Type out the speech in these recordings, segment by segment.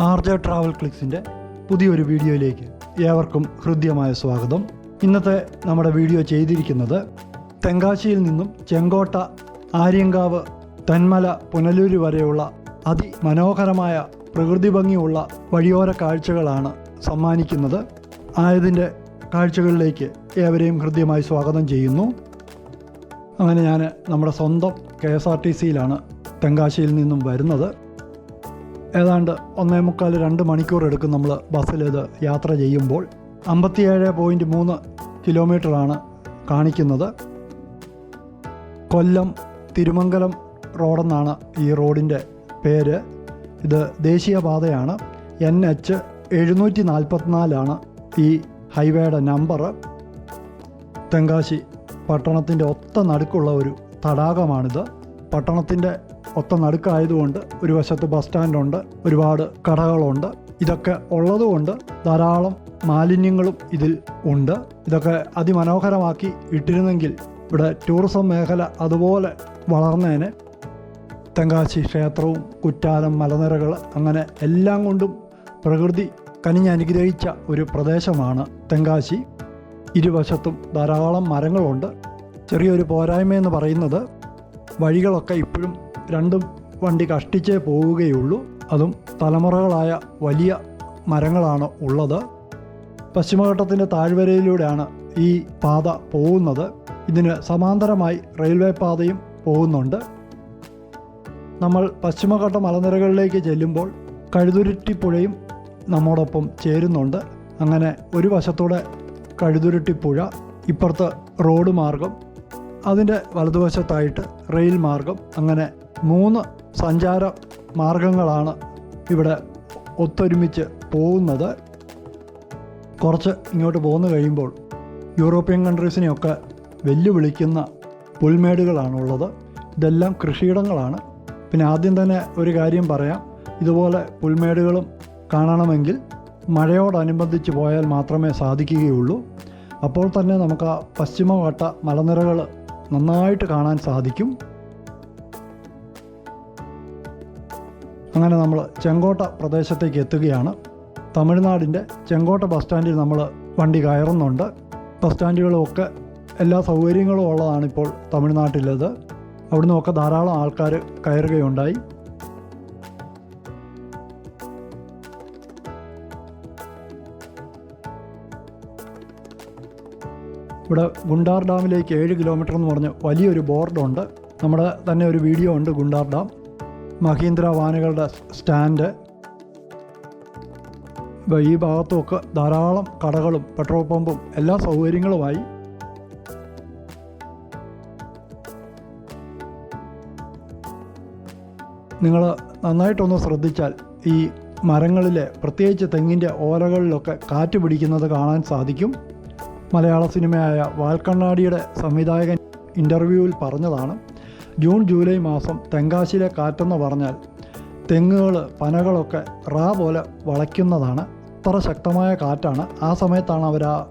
R J travel ക്ലിക്സിന്റെ പുതിയൊരു വീഡിയോയിലേക്ക് ഏവർക്കും ഹൃദ്യമായ സ്വാഗതം. ഇന്നത്തെ നമ്മുടെ വീഡിയോ ചെയ്തിരിക്കുന്നത് തെങ്കാശിയിൽ നിന്നും ചെങ്കോട്ട ആര്യങ്കാവ് തന്മല പുനലൂര് വരെയുള്ള അതിമനോഹരമായ പ്രകൃതി ഭംഗിയുള്ള വഴിയോര കാഴ്ചകളാണ് സമ്മാനിക്കുന്നത്. ആയതിന്റെ കാഴ്ചകളിലേക്ക് ഏവരെയും ഹൃദ്യമായി സ്വാഗതം ചെയ്യുന്നു. അങ്ങനെ ഞാൻ നമ്മുടെ സ്വന്തം കെ എസ് ആർ ടി സിയിലാണ് തെങ്കാശിയിൽ നിന്നും വരുന്നത്. ഏതാണ്ട് ഒന്നേ മുക്കാൽ രണ്ട് മണിക്കൂർ എടുക്കും നമ്മൾ ബസ്സിൽ യാത്ര ചെയ്യുമ്പോൾ. അമ്പത്തിയേഴ് പോയിന്റ് മൂന്ന് കിലോമീറ്ററാണ് കാണിക്കുന്നത്. കൊല്ലം തിരുമംഗലം റോഡെന്നാണ് ഈ റോഡിന്റെ പേര്. ഇത് ദേശീയപാതയാണ്. എൻ എച്ച് എഴുന്നൂറ്റി നാൽപ്പത്തിനാലാണ് ഈ ഹൈവേയുടെ നമ്പർ തെങ്കാശി പട്ടണത്തിന്റെ ഒത്ത നടുക്കുള്ള ഒരു തടാകമാണിത്. പട്ടണത്തിന്റെ ഒത്ത നടുക്കായതുകൊണ്ട് ഒരു വശത്ത് ബസ് സ്റ്റാൻഡുണ്ട് ഒരുപാട് കടകളുണ്ട്. ഇതൊക്കെ ഉള്ളതുകൊണ്ട് ധാരാളം മാലിന്യങ്ങളും ഇതിൽ ഉണ്ട്. ഇതൊക്കെ അതിമനോഹരമാക്കി ഇട്ടിരുന്നെങ്കിൽ ഇവിടെ ടൂറിസം മേഖല അതുപോലെ വളർന്നേനെ. തെങ്കാശി ക്ഷേത്രവും കുറ്റാലം മലനിരകൾ അങ്ങനെ എല്ലാം കൊണ്ടും പ്രകൃതി കനിഞ്ഞനുഗ്രഹിച്ച ഒരു പ്രദേശമാണ് തെങ്കാശി. ഇരുവശത്തും ധാരാളം മരങ്ങളുണ്ട്. ചെറിയൊരു പോരായ്മ എന്ന് പറയുന്നത് വഴികളൊക്കെ ഇപ്പോഴും രണ്ടും വണ്ടി കഷ്ടിച്ചേ പോവുകയുള്ളൂ. അതും തലമുറകളായ വലിയ മരങ്ങളാണ് ഉള്ളത്. പശ്ചിമഘട്ടത്തിന്റെ താഴ്വരയിലൂടെയാണ് ഈ പാത പോകുന്നത്. ഇതിന് സമാന്തരമായി റെയിൽവേ പാതയും പോകുന്നുണ്ട്. നമ്മൾ പശ്ചിമഘട്ട മലനിരകളിലേക്ക് ചെല്ലുമ്പോൾ കഴുതുരുട്ടിപ്പുഴയും നമ്മോടൊപ്പം ചേരുന്നുണ്ട്. അങ്ങനെ ഒരു വശത്തൂടെ കഴുതുരുട്ടിപ്പുഴ ഇപ്പുറത്ത് റോഡ് മാർഗം അതിന്റെ വലതുവശത്തായിട്ട് റെയിൽ മാർഗം അങ്ങനെ മൂന്ന് സഞ്ചാര മാർഗങ്ങളാണ് ഇവിടെ ഒത്തൊരുമിച്ച് പോകുന്നത്. കുറച്ച് ഇങ്ങോട്ട് പോന്നു കഴിയുമ്പോൾ യൂറോപ്യൻ കൺട്രീസിനെയൊക്കെ വെല്ലുവിളിക്കുന്ന പുൽമേടുകളാണുള്ളത്. ഇതെല്ലാം കൃഷിയിടങ്ങളാണ്. പിന്നെ ആദ്യം തന്നെ ഒരു കാര്യം പറയാം. ഇതുപോലെ പുൽമേടുകളും കാണണമെങ്കിൽ മഴയോടനുബന്ധിച്ച് പോയാൽ മാത്രമേ സാധിക്കുകയുള്ളൂ. അപ്പോൾ തന്നെ നമുക്ക് ആ പശ്ചിമഘട്ട മലനിരകൾ നന്നായിട്ട് കാണാൻ സാധിക്കും. അങ്ങനെ നമ്മൾ ചെങ്കോട്ട പ്രദേശത്തേക്ക് എത്തുകയാണ്. തമിഴ്നാടിന്റെ ചെങ്കോട്ട ബസ് സ്റ്റാൻഡിൽ നമ്മൾ വണ്ടി കയറുന്നുണ്ട്. ബസ് സ്റ്റാൻഡുകളുമൊക്കെ എല്ലാ സൗകര്യങ്ങളും ഉള്ളതാണ് ഇപ്പോൾ തമിഴ്നാട്ടിലത് അവിടുന്ന് ധാരാളം ആൾക്കാർ കയറുകയുണ്ടായി. ഇവിടെ ഗുണ്ടാർ ഡാമിലേക്ക് ഏഴ് കിലോമീറ്റർ എന്ന് പറഞ്ഞ് വലിയൊരു ബോർഡുണ്ട്. നമ്മുടെ തന്നെ ഒരു വീഡിയോ ഉണ്ട് ഗുണ്ടാർ ഡാം. മഹീന്ദ്ര വാനുകളുടെ സ്റ്റാൻഡ്. ഈ ഭാഗത്തുമൊക്കെ ധാരാളം കടകളും പെട്രോൾ പമ്പും എല്ലാ സൗകര്യങ്ങളുമായി. നിങ്ങൾ നന്നായിട്ടൊന്ന് ശ്രദ്ധിച്ചാൽ ഈ മരങ്ങളിലെ പ്രത്യേകിച്ച് തെങ്ങിന്റെ ഓലകളിലൊക്കെ കാറ്റ് പിടിക്കുന്നത് കാണാൻ സാധിക്കും. മലയാള സിനിമയായ വാൽക്കണ്ണാടിയുടെ സംവിധായകൻ ഇന്റർവ്യൂവിൽ പറഞ്ഞതാണ്. ജൂൺ ജൂലൈ മാസം തെങ്കാശിയിലെ കാറ്റെന്ന് പറഞ്ഞാൽ തെങ്ങുകൾ പനകളൊക്കെ റാ പോലെ വളയ്ക്കുന്നതാണ്. അത്ര ശക്തമായ കാറ്റാണ്. ആ സമയത്താണ് അവർ ആ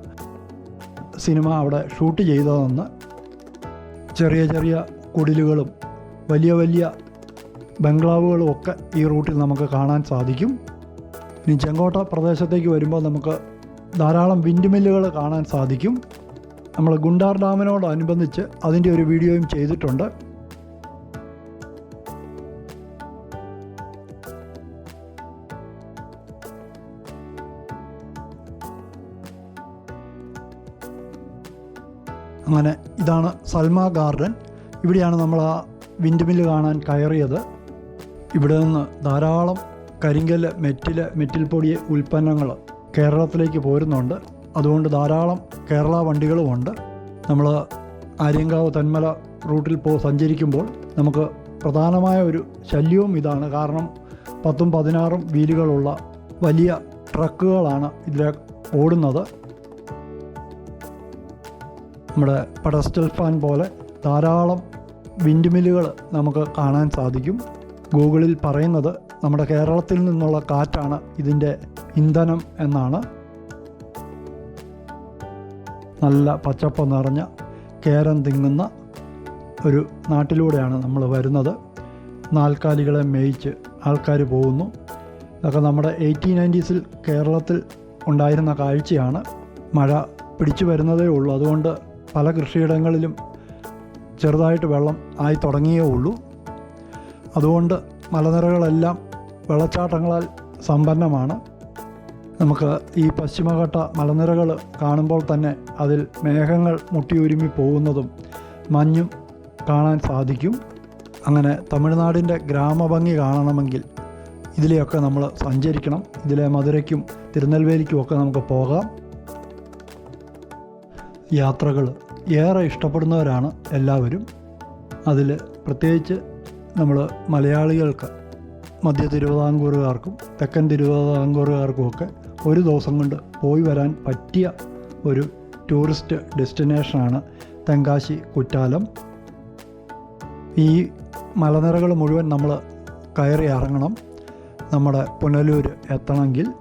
സിനിമ അവിടെ ഷൂട്ട് ചെയ്തതെന്ന് ചെറിയ ചെറിയ കുടിലുകളും വലിയ വലിയ ബംഗ്ലാവുകളും ഒക്കെ ഈ റൂട്ടിൽ നമുക്ക് കാണാൻ സാധിക്കും. ഇനി ചെങ്കോട്ട പ്രദേശത്തേക്ക് വരുമ്പോൾ നമുക്ക് ധാരാളം വിൻഡ് മില്ലുകൾ കാണാൻ സാധിക്കും. നമ്മൾ ഗുണ്ടാർ ഡാമിനോടനുബന്ധിച്ച് അതിന്റെ ഒരു വീഡിയോയും ചെയ്തിട്ടുണ്ട്. അങ്ങനെ ഇതാണ് സൽമ ഗാർഡൻ. ഇവിടെയാണ് നമ്മൾ ആ വിൻഡ് മില്ല് കാണാൻ കയറിയത്. ഇവിടെ നിന്ന് ധാരാളം കരിങ്കല്ല് മെറ്റിൽ മെറ്റിൽ പൊടി ഉൽപ്പന്നങ്ങൾ കേരളത്തിലേക്ക് പോരുന്നുണ്ട്. അതുകൊണ്ട് ധാരാളം കേരള വണ്ടികളുമുണ്ട്. നമ്മൾ ആര്യങ്കാവ് തന്മല റൂട്ടിൽ പോ സഞ്ചരിക്കുമ്പോൾ നമുക്ക് പ്രധാനമായ ഒരു ശല്യവും ഇതാണ്. കാരണം പത്തും പതിനാറും വീലുകളുള്ള വലിയ ട്രക്കുകളാണ് ഇതിലെ ഓടുന്നത്. നമ്മുടെ പെഡസ്റ്റൽ ഫാൻ പോലെ ധാരാളം വിൻഡ് മില്ലുകൾ നമുക്ക് കാണാൻ സാധിക്കും. ഗൂഗിളിൽ പറയുന്നത് നമ്മുടെ കേരളത്തിൽ നിന്നുള്ള കാറ്റാണ് ഇതിന്റെ ഇന്ധനം എന്നാണ്. നല്ല പച്ചപ്പ് നിറഞ്ഞ കേരം തിങ്ങുന്ന ഒരു നാട്ടിലൂടെയാണ് നമ്മൾ വരുന്നത്. നാൽക്കാലികളെ മേയിച്ച് ആൾക്കാർ പോകുന്നു. ഇതൊക്കെ നമ്മുടെ എയ്റ്റീൻ നയന്റീസിൽ കേരളത്തിൽ ഉണ്ടായിരുന്ന കാഴ്ചയാണ്. മഴ പിടിച്ചു വരുന്നതേ ഉള്ളൂ. അതുകൊണ്ട് പല കൃഷിയിടങ്ങളിലും ചെറുതായിട്ട് വെള്ളം ആയി തുടങ്ങിയേ ഉള്ളൂ. അതുകൊണ്ട് മലനിരകളെല്ലാം വെള്ളച്ചാട്ടങ്ങളാൽ സമ്പന്നമാണ്. നമുക്ക് ഈ പശ്ചിമഘട്ട മലനിരകൾ കാണുമ്പോൾ തന്നെ അതിൽ മേഘങ്ങൾ മുട്ടിയുരുമി പോകുന്നതും മഞ്ഞും കാണാൻ സാധിക്കും. അങ്ങനെ തമിഴ്നാടിന്റെ ഗ്രാമഭംഗി കാണണമെങ്കിൽ ഇതിലെയൊക്കെ നമ്മൾ സഞ്ചരിക്കണം. ഇതിലെ മധുരയ്ക്കും തിരുനെൽവേലിക്കും ഒക്കെ നമുക്ക് പോകാം. യാത്രകൾ ഏറെ ഇഷ്ടപ്പെടുന്നവരാണ് എല്ലാവരും. അതിൽ പ്രത്യേകിച്ച് നമ്മൾ മലയാളികൾക്ക് മധ്യ തിരുവിതാംകൂറുകാർക്കും തെക്കൻ തിരുവിതാംകൂറുകാർക്കും ഒക്കെ ഒരു ദിവസം കൊണ്ട് പോയി വരാൻ പറ്റിയ ഒരു ടൂറിസ്റ്റ് ഡെസ്റ്റിനേഷനാണ് തെങ്കാശി കുറ്റാലം. ഈ മലനിരകൾ മുഴുവൻ നമ്മൾ കയറി ഇറങ്ങണം. നമ്മുടെ പുനലൂർ എത്തണമെങ്കിൽ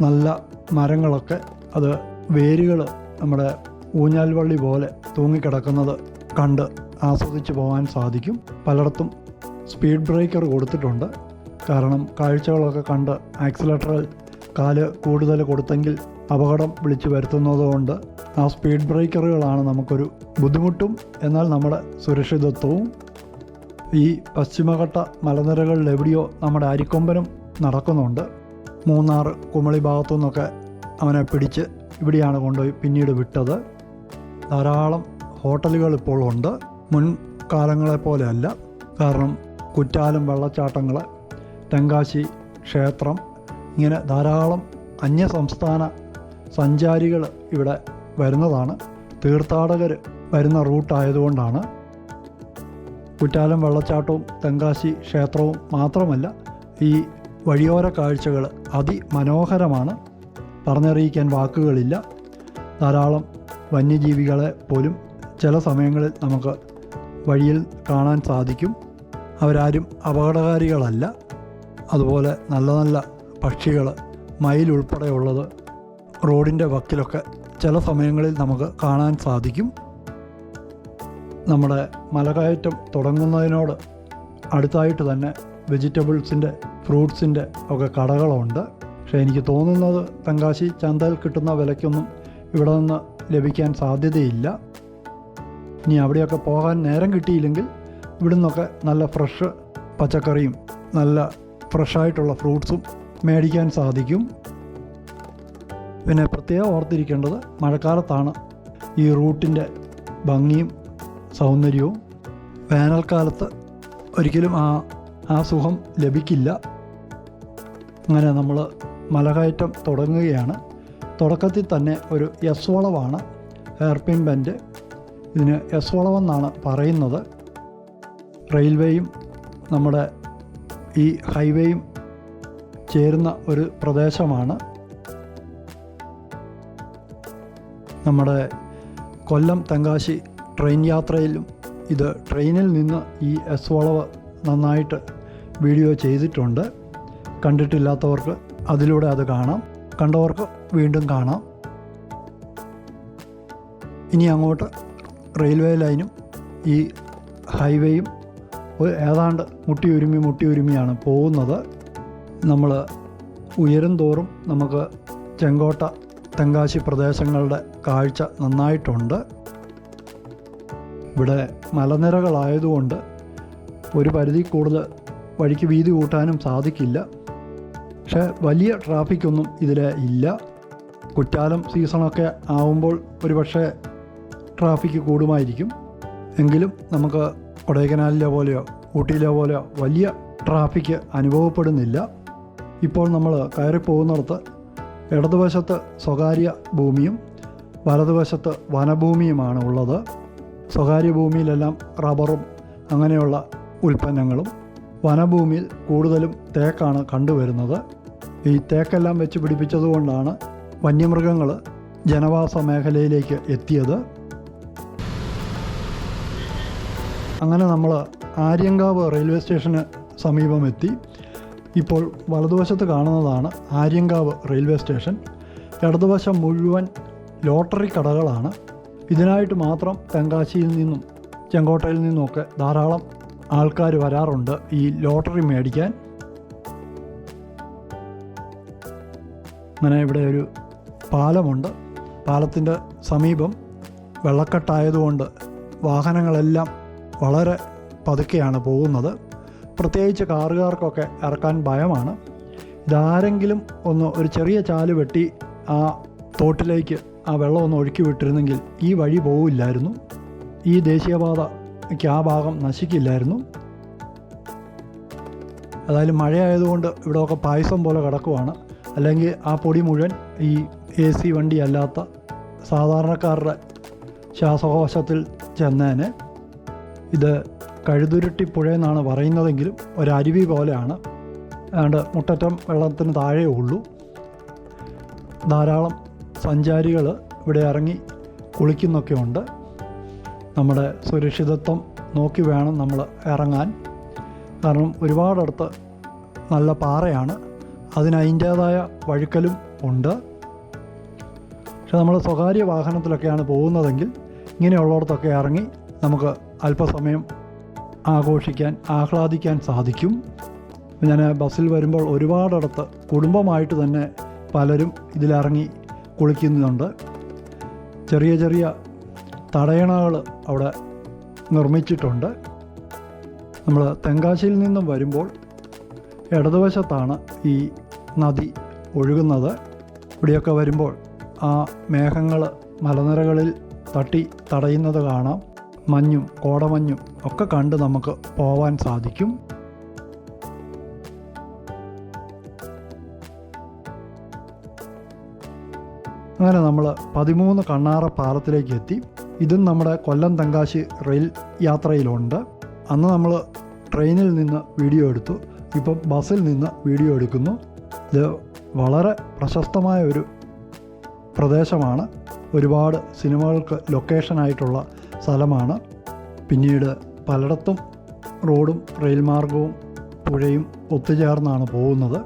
നല്ല മരങ്ങളൊക്കെ അത് വേരുകൾ നമ്മുടെ ഊഞ്ഞാൽവള്ളി പോലെ തൂങ്ങിക്കിടക്കുന്നത് കണ്ട് ആസ്വദിച്ച് പോകാൻ സാധിക്കും. പലയിടത്തും സ്പീഡ് ബ്രേക്കർ കൊടുത്തിട്ടുണ്ട്. കാരണം കാഴ്ചകളൊക്കെ കണ്ട് ആക്സിലേറ്ററിൽ കാൽ കൂടുതൽ കൊടുത്തെങ്കിൽ അപകടം വിളിച്ചു വരുത്തുന്നതുകൊണ്ട് ആ സ്പീഡ് ബ്രേക്കറുകളാണ് നമുക്കൊരു ബുദ്ധിമുട്ടും എന്നാൽ നമ്മുടെ സുരക്ഷിതത്വവും. ഈ പശ്ചിമഘട്ട മലനിരകളിൽ എവിടെയോ നമ്മുടെ അരിക്കൊമ്പനും നടക്കുന്നുണ്ട്. മൂന്നാർ കുമളി ഭാഗത്തു നിന്നൊക്കെ അവനെ പിടിച്ച് ഇവിടെയാണ് കൊണ്ടുപോയി പിന്നീട് വിട്ടത്. ധാരാളം ഹോട്ടലുകൾ ഇപ്പോൾ ഉണ്ട്. മുൻകാലങ്ങളെ പോലെയല്ല. കാരണം കുറ്റാലം വെള്ളച്ചാട്ടങ്ങൾ തെങ്കാശി ക്ഷേത്രം ഇങ്ങനെ ധാരാളം അന്യ സംസ്ഥാന സഞ്ചാരികൾ ഇവിടെ വരുന്നതാണ്. തീർത്ഥാടകർ വരുന്ന റൂട്ടായതുകൊണ്ടാണ് കുറ്റാലം വെള്ളച്ചാട്ടവും തെങ്കാശി ക്ഷേത്രവും മാത്രമല്ല ഈ വഴിയോര കാഴ്ചകൾ അതിമനോഹരമാണ്. പറഞ്ഞറിയിക്കാൻ വാക്കുകളില്ല. ധാരാളം വന്യജീവികളെ പോലും ചില സമയങ്ങളിൽ നമുക്ക് വഴിയിൽ കാണാൻ സാധിക്കും. അവരാരും അപകടകാരികളല്ല. അതുപോലെ നല്ല നല്ല പക്ഷികൾ മയിൽ ഉൾപ്പെടെയുള്ളത് റോഡിന്റെ വക്കിലൊക്കെ ചില സമയങ്ങളിൽ നമുക്ക് കാണാൻ സാധിക്കും. നമ്മുടെ മലകയറ്റം തുടങ്ങുന്നതിനോട് അടുത്തായിട്ട് തന്നെ വെജിറ്റബിൾസിന്റെ ഫ്രൂട്ട്സിന്റെ ഒക്കെ കടകളുണ്ട്. പക്ഷേ എനിക്ക് തോന്നുന്നത് തങ്കാശി ചന്തയിൽ കിട്ടുന്ന വിലയ്ക്കൊന്നും ഇവിടെ നിന്ന് ലഭിക്കാൻ സാധ്യതയില്ല. ഇനി അവിടെയൊക്കെ പോകാൻ നേരം കിട്ടിയില്ലെങ്കിൽ ഇവിടെ നിന്നൊക്കെ നല്ല ഫ്രഷ് പച്ചക്കറിയും നല്ല ഫ്രഷായിട്ടുള്ള ഫ്രൂട്ട്സും മേടിക്കാൻ സാധിക്കും. പിന്നെ പ്രത്യേകം ഓർത്തിരിക്കേണ്ടത് മഴക്കാലത്താണ് ഈ റൂട്ടിന്റെ ഭംഗിയും സൗന്ദര്യവും. വേനൽക്കാലത്ത് ഒരിക്കലും ആ ആ സുഖം ലഭിക്കില്ല. അങ്ങനെ നമ്മൾ മലകയറ്റം തുടങ്ങുകയാണ്. തുടക്കത്തിൽ തന്നെ ഒരു എസ് വളവാണ് ഹെയർപിൻ ബെൻഡ്. ഇതിന് എസ് വളവെന്നാണ് പറയുന്നത്. റെയിൽവേയും നമ്മുടെ ഈ ഹൈവേയും ചേരുന്ന ഒരു പ്രദേശമാണ്. നമ്മുടെ കൊല്ലം തെങ്കാശി ട്രെയിൻ യാത്രയിലും ഇത് ട്രെയിനിൽ നിന്ന് ഈ എസ് വളവ് നന്നായിട്ട് വീഡിയോ ചെയ്തിട്ടുണ്ട്. കണ്ടിട്ടില്ലാത്തവർക്ക് അതിലൂടെ അത് കാണാം. കണ്ടവർക്ക് വീണ്ടും കാണാം. ഇനി അങ്ങോട്ട് റെയിൽവേ ലൈനും ഈ ഹൈവേയും ഏതാണ്ട് മുട്ടിയുരുമി മുട്ടിയുരുമിയാണ് പോകുന്നത്. നമ്മൾ ഉയരും തോറും നമുക്ക് ചെങ്കോട്ട തെങ്കാശി പ്രദേശങ്ങളുടെ കാഴ്ച നന്നായിട്ടുണ്ട്. ഇവിടെ മലനിരകളായതുകൊണ്ട് ഒരു പരിധി കൂടുതൽ വഴിക്ക് വീതി കൂട്ടാനും സാധിക്കില്ല. പക്ഷേ വലിയ ട്രാഫിക്കൊന്നും ഇതിൽ ഇല്ല. കുറ്റാലം സീസണൊക്കെ ആവുമ്പോൾ ഒരു ട്രാഫിക് കൂടുമായിരിക്കും. എങ്കിലും നമുക്ക് കൊടൈക്കനാലിലെ പോലെയോ ഊട്ടിയിലെ പോലെയോ വലിയ ട്രാഫിക് അനുഭവപ്പെടുന്നില്ല. ഇപ്പോൾ നമ്മൾ കയറിപ്പോകുന്നിടത്ത് ഇടതുവശത്ത് സ്വകാര്യ ഭൂമിയും വലതുവശത്ത് വനഭൂമിയുമാണ് ഉള്ളത്. സ്വകാര്യ ഭൂമിയിലെല്ലാം റബ്ബറും അങ്ങനെയുള്ള ഉൽപ്പന്നങ്ങളും വനഭൂമിയിൽ കൂടുതലും തേക്കാണ് കണ്ടുവരുന്നത്. ഈ തേക്കെല്ലാം വെച്ച് പിടിപ്പിച്ചതുകൊണ്ടാണ് വന്യമൃഗങ്ങൾ ജനവാസ മേഖലയിലേക്ക് എത്തിയത്. അങ്ങനെ നമ്മൾ ആര്യങ്കാവ് റെയിൽവേ സ്റ്റേഷന് സമീപം എത്തി ഇപ്പോൾ വലതുവശത്ത് കാണുന്നതാണ് ആര്യങ്കാവ് റെയിൽവേ സ്റ്റേഷൻ. ഇടതുവശം മുഴുവൻ ലോട്ടറി കടകളാണ്. ഇതിനായിട്ട് മാത്രം തെങ്കാശിയിൽ നിന്നും ചെങ്കോട്ടയിൽ നിന്നുമൊക്കെ ധാരാളം ആൾക്കാർ വരാറുണ്ട് ഈ ലോട്ടറി മേടിക്കാൻ. അങ്ങനെ ഇവിടെ ഒരു പാലമുണ്ട്. പാലത്തിന്റെ സമീപം വെള്ളക്കെട്ടായതുകൊണ്ട് വാഹനങ്ങളെല്ലാം വളരെ പതുക്കെയാണ് പോകുന്നത്. പ്രത്യേകിച്ച് കാറുകാർക്കൊക്കെ ഇറക്കാൻ ഭയമാണ്. ഇതാരെങ്കിലും ഒന്ന് ഒരു ചെറിയ ചാൽ വെട്ടി ആ തോട്ടിലേക്ക് ആ വെള്ളം ഒന്ന് ഒഴുക്കി വിട്ടിരുന്നെങ്കിൽ ഈ വഴി പോവില്ലായിരുന്നു. ഈ ദേശീയപാതയ്ക്ക് ആ ഭാഗം നശിക്കില്ലായിരുന്നു. അതായത് മഴയായതുകൊണ്ട് ഇവിടെയൊക്കെ പായസം പോലെ കിടക്കുവാണ്. അല്ലെങ്കിൽ ആ പൊടി മുഴുവൻ ഈ എ സി വണ്ടി അല്ലാത്ത സാധാരണക്കാരുടെ ശ്വാസകോശത്തിൽ ചെന്നേനെ ഇത് കഴുതുരുട്ടി പുഴയെന്നാണ് പറയുന്നതെങ്കിലും ഒരരുവി പോലെയാണ്. അതുകൊണ്ട് മുട്ടറ്റം വെള്ളത്തിന് താഴെ ഉള്ളൂ. ധാരാളം സഞ്ചാരികൾ ഇവിടെ ഇറങ്ങി കുളിക്കുന്നൊക്കെ ഉണ്ട്. നമ്മുടെ സുരക്ഷിതത്വം നോക്കി വേണം നമ്മൾ ഇറങ്ങാൻ. കാരണം ഒരുപാടടുത്ത് നല്ല പാറയാണ്. അതിന് അതിന്റേതായ വഴുക്കലും ഉണ്ട്. പക്ഷെ നമ്മൾ സ്വകാര്യ വാഹനത്തിലൊക്കെയാണ് പോകുന്നതെങ്കിൽ ഇങ്ങനെയുള്ളിടത്തൊക്കെ ഇറങ്ങി നമുക്ക് അല്പസമയം ആഘോഷിക്കാൻ ആഹ്ലാദിക്കാൻ സാധിക്കും. ഞാൻ ബസ്സിൽ വരുമ്പോൾ ഒരുപാടടുത്ത് കുടുംബമായിട്ട് തന്നെ പലരും ഇതിലിറങ്ങി കുളിക്കുന്നുണ്ട്. ചെറിയ ചെറിയ തടയണകൾ അവിടെ നിർമ്മിച്ചിട്ടുണ്ട്. നമ്മൾ തെങ്കാശിയിൽ നിന്നും വരുമ്പോൾ ഇടതുവശത്താണ് ഈ നദി ഒഴുകുന്നത്. ഇവിടെയൊക്കെ വരുമ്പോൾ ആ മേഘങ്ങൾ മലനിരകളിൽ തട്ടി തടയുന്നത് കാണാം. മഞ്ഞും കോടമഞ്ഞും ഒക്കെ കണ്ട് നമുക്ക് പോവാൻ സാധിക്കും. അങ്ങനെ നമ്മൾ പതിമൂന്ന് കണ്ണാറ പാലത്തിലേക്ക് എത്തി. ഇതും നമ്മുടെ കൊല്ലം തങ്കാശി റെയിൽ യാത്രയിലുണ്ട്. അന്ന് നമ്മൾ ട്രെയിനിൽ നിന്ന് വീഡിയോ എടുത്തു. ഇപ്പം ബസ്സിൽ നിന്ന് വീഡിയോ എടുക്കുന്നു. ഇത് വളരെ പ്രശസ്തമായ ഒരു പ്രദേശമാണ്. ഒരുപാട് സിനിമകൾക്ക് ലൊക്കേഷനായിട്ടുള്ള സ്ഥലമാണ്. പിന്നീട് പലയിടത്തും റോഡും റെയിൽ മാർഗവും പുഴയും ഒത്തുചേർന്നാണ് പോകുന്നത്.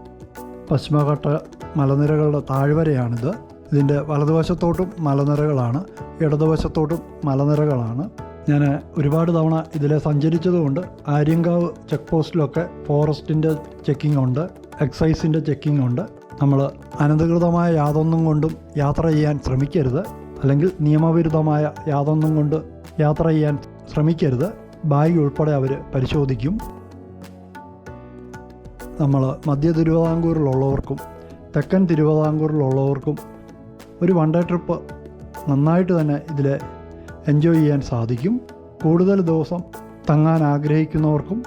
പശ്ചിമഘട്ട മലനിരകളുടെ താഴ്വരയാണിത്. ഇതിന്റെ വലതുവശത്തോട്ടും മലനിരകളാണ് ഇടതുവശത്തോട്ടും മലനിരകളാണ്. ഞാൻ ഒരുപാട് തവണ ഇതിലെ സഞ്ചരിച്ചതുകൊണ്ട് ആര്യങ്കാവ് ചെക്ക് പോസ്റ്റിലൊക്കെ ഫോറസ്റ്റിന്റെ ചെക്കിംഗ് ഉണ്ട്. എക്സൈസിന്റെ ചെക്കിംഗ് ഉണ്ട് നമ്മൾ അനധികൃതമായ യാതൊന്നും കൊണ്ടും യാത്ര ചെയ്യാൻ ശ്രമിക്കരുത്. അല്ലെങ്കിൽ നിയമവിരുദ്ധമായ യാതൊന്നും കൊണ്ട് യാത്ര ചെയ്യാൻ ശ്രമിക്കരുത്. ബാഗ് ഉൾപ്പെടെ അവർ പരിശോധിക്കും. നമ്മൾ മധ്യ തിരുവിതാംകൂറിലുള്ളവർക്കും തെക്കൻ തിരുവിതാംകൂറിലുള്ളവർക്കും ഒരു വൺ ഡേ ട്രിപ്പ് നന്നായിട്ട് തന്നെ ഇതിൽ എൻജോയ് ചെയ്യാൻ സാധിക്കും. കൂടുതൽ ദിവസം തങ്ങാൻ ആഗ്രഹിക്കുന്നവർക്കും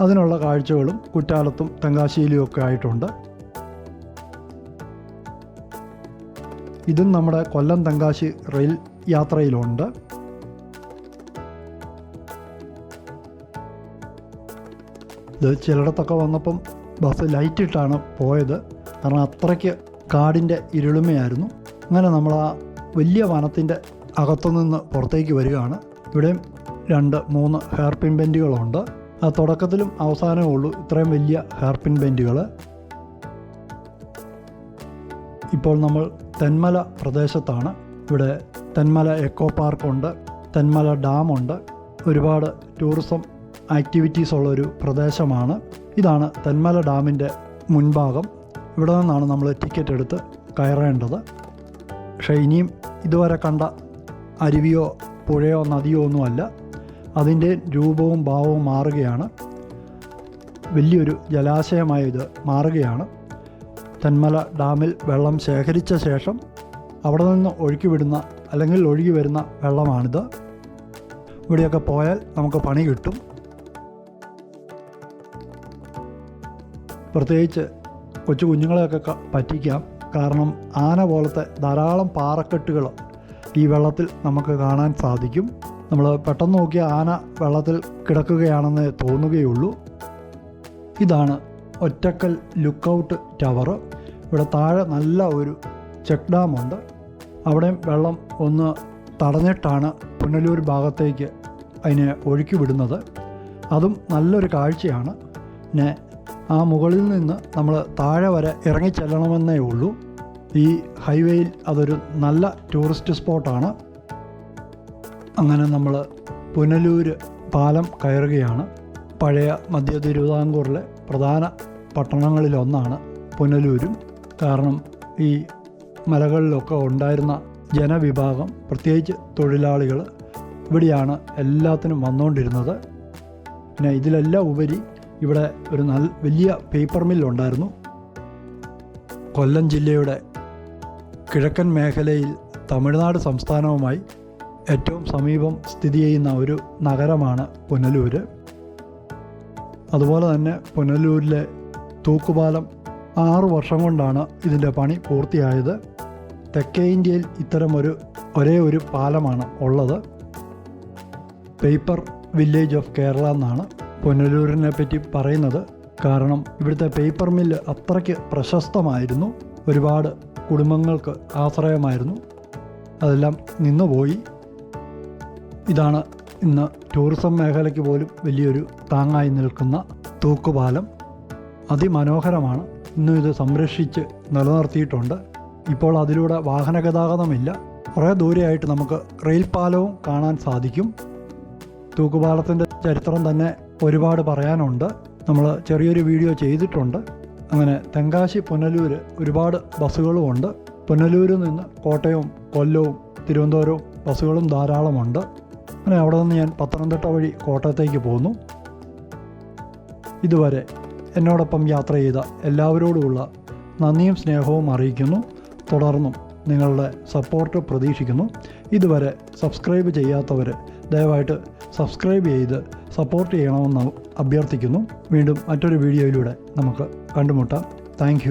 അതിനുള്ള കാഴ്ചകളും കുറ്റാലത്തും തെങ്കാശ്ശേരിയും ഒക്കെ ആയിട്ടുണ്ട്. ഇതും നമ്മുടെ കൊല്ലം തെങ്കാശി റെയിൽ യാത്രയിലുണ്ട്. ഇത് ചിലയിടത്തൊക്കെ വന്നപ്പം ബസ് ലൈറ്റിട്ടാണ് പോയത്. കാരണം അത്രയ്ക്ക് കാടിന്റെ ഇരുളിമയായിരുന്നു. അങ്ങനെ നമ്മൾ ആ വലിയ വനത്തിന്റെ അകത്തുനിന്ന് പുറത്തേക്ക് വരികയാണ്. ഇവിടെയും രണ്ട് മൂന്ന് ഹെയർ പിൻ ബെൻഡുകളുണ്ട്. തുടക്കത്തിലും അവസാനമേ ഉള്ളൂ. ഇത്രയും വലിയ ഹെയർ പിൻ ബെൻഡുകൾ ഇപ്പോൾ നമ്മൾ തെന്മല പ്രദേശത്താണ്. ഇവിടെ തെന്മല എക്കോ പാർക്കുണ്ട് തെന്മല ഡാമുണ്ട് ഒരുപാട് ടൂറിസം ആക്ടിവിറ്റീസ് ഉള്ള ഒരു പ്രദേശമാണ്. ഇതാണ് തെന്മല ഡാമിന്റെ മുൻഭാഗം. ഇവിടെ നിന്നാണ് നമ്മൾ ടിക്കറ്റ് എടുത്ത് കയറേണ്ടത്. പക്ഷേ ഇനിയും ഇതുവരെ കണ്ട അരുവിയോ പുഴയോ നദിയോ ഒന്നുമല്ല. അതിന്റെ രൂപവും ഭാവവും മാറുകയാണ്. വലിയൊരു ജലാശയമായി ഇത് മാറുകയാണ്. തെന്മല ഡാമിൽ വെള്ളം ശേഖരിച്ച ശേഷം അവിടെ നിന്ന് ഒഴുക്കി വിടുന്ന അല്ലെങ്കിൽ ഒഴുകി വരുന്ന വെള്ളമാണിത്. ഇവിടെയൊക്കെ പോയാൽ നമുക്ക് പണി കിട്ടും. പ്രത്യേകിച്ച് കൊച്ചു കുഞ്ഞുങ്ങളെയൊക്കെ പറ്റിക്കാം. കാരണം ആന പോലത്തെ ധാരാളം പാറക്കെട്ടുകൾ ഈ വെള്ളത്തിൽ നമുക്ക് കാണാൻ സാധിക്കും. നമ്മൾ പെട്ടെന്ന് നോക്കിയ ആന വെള്ളത്തിൽ കിടക്കുകയാണെന്ന് തോന്നുകയുള്ളൂ. ഇതാണ് ഒറ്റക്കൽ ലുക്കൗട്ട് ടവർ. ഇവിടെ താഴെ നല്ല ഒരു ചെക്ക് ഡാമുണ്ട് അവിടെയും വെള്ളം ഒന്ന് തടഞ്ഞിട്ടാണ് പുനലൂർ ഭാഗത്തേക്ക് അതിനെ ഒഴുക്കി വിടുന്നത്. അതും നല്ലൊരു കാഴ്ചയാണ്. പിന്നെ ആ മുകളിൽ നിന്ന് നമ്മൾ താഴെ വരെ ഇറങ്ങിച്ചെല്ലണമെന്നേ ഉള്ളൂ. ഈ ഹൈവേയിൽ അതൊരു നല്ല ടൂറിസ്റ്റ് സ്പോട്ടാണ്. അങ്ങനെ നമ്മൾ പുനലൂര് പാലം കയറുകയാണ്. പഴയ മധ്യ തിരുവിതാംകൂറിലെ പ്രധാന പട്ടണങ്ങളിലൊന്നാണ് പുനലൂരും. കാരണം ഈ മലകളിലൊക്കെ ഉണ്ടായിരുന്ന ജനവിഭാഗം പ്രത്യേകിച്ച് തൊഴിലാളികൾ ഇവിടെയാണ് എല്ലാത്തിനും വന്നുകൊണ്ടിരുന്നത്. പിന്നെ ഇതിലെല്ലാം ഉപരി ഇവിടെ ഒരു നല്ല വലിയ പേപ്പർ മില്ലുണ്ടായിരുന്നു കൊല്ലം ജില്ലയുടെ കിഴക്കൻ മേഖലയിൽ തമിഴ്നാട് സംസ്ഥാനവുമായി ഏറ്റവും സമീപം സ്ഥിതി ചെയ്യുന്ന ഒരു നഗരമാണ് പുനലൂർ അതുപോലെ തന്നെ പുനലൂരിലെ തൂക്കുപാലം ആറു വർഷം കൊണ്ടാണ് ഇതിന്റെ പണി പൂർത്തിയായത്. തെക്കേ ഇന്ത്യയിൽ ഇത്തരം ഒരു ഒരേ ഒരു പാലമാണ് ഉള്ളത്. പേപ്പർ വില്ലേജ് ഓഫ് കേരള എന്നാണ് പുനലൂരിനെ പറ്റി പറയുന്നത്. കാരണം ഇവിടുത്തെ പേപ്പർ മില്ല് അത്രയ്ക്ക് പ്രശസ്തമായിരുന്നു. ഒരുപാട് കുടുംബങ്ങൾക്ക് ആശ്രയമായിരുന്നു. അതെല്ലാം നിന്നുപോയി. ഇതാണ് ഇന്ന് ടൂറിസം മേഖലയ്ക്ക് പോലും വലിയൊരു താങ്ങായി നിൽക്കുന്ന തൂക്കുപാലം. അതിമനോഹരമാണ്. ഇന്നും ഇത് സംരക്ഷിച്ച് നിലനിർത്തിയിട്ടുണ്ട്. ഇപ്പോൾ അതിലൂടെ വാഹന ഗതാഗതമില്ല. കുറേ ദൂരെയായിട്ട് നമുക്ക് റെയിൽ പാലവും കാണാൻ സാധിക്കും. തൂക്കുപാലത്തിന്റെ ചരിത്രം തന്നെ ഒരുപാട് പറയാനുണ്ട്. നമ്മൾ ചെറിയൊരു വീഡിയോ ചെയ്തിട്ടുണ്ട്. അങ്ങനെ തെങ്കാശി പുനലൂർ ഒരുപാട് ബസ്സുകളുമുണ്ട് പുനലൂരിൽ നിന്ന് കോട്ടയവും കൊല്ലവും തിരുവനന്തപുരവും ബസ്സുകളും ധാരാളമുണ്ട്. അങ്ങനെ അവിടെ നിന്ന് ഞാൻ പത്തനംതിട്ട വഴി കോട്ടയത്തേക്ക് പോന്നു. ഇതുവരെ എന്നോടൊപ്പം യാത്ര ചെയ്ത എല്ലാവരോടുമുള്ള നന്ദിയും സ്നേഹവും അറിയിക്കുന്നു. തുടർന്നും നിങ്ങളുടെ സപ്പോർട്ട് പ്രതീക്ഷിക്കുന്നു. ഇതുവരെ സബ്സ്ക്രൈബ് ചെയ്യാത്തവർ ദയവായിട്ട് സബ്സ്ക്രൈബ് ചെയ്ത് സപ്പോർട്ട് ചെയ്യണമെന്ന് അഭ്യർത്ഥിക്കുന്നു. വീണ്ടും മറ്റൊരു വീഡിയോയിലൂടെ നമുക്ക് കണ്ടുമുട്ടാം. താങ്ക്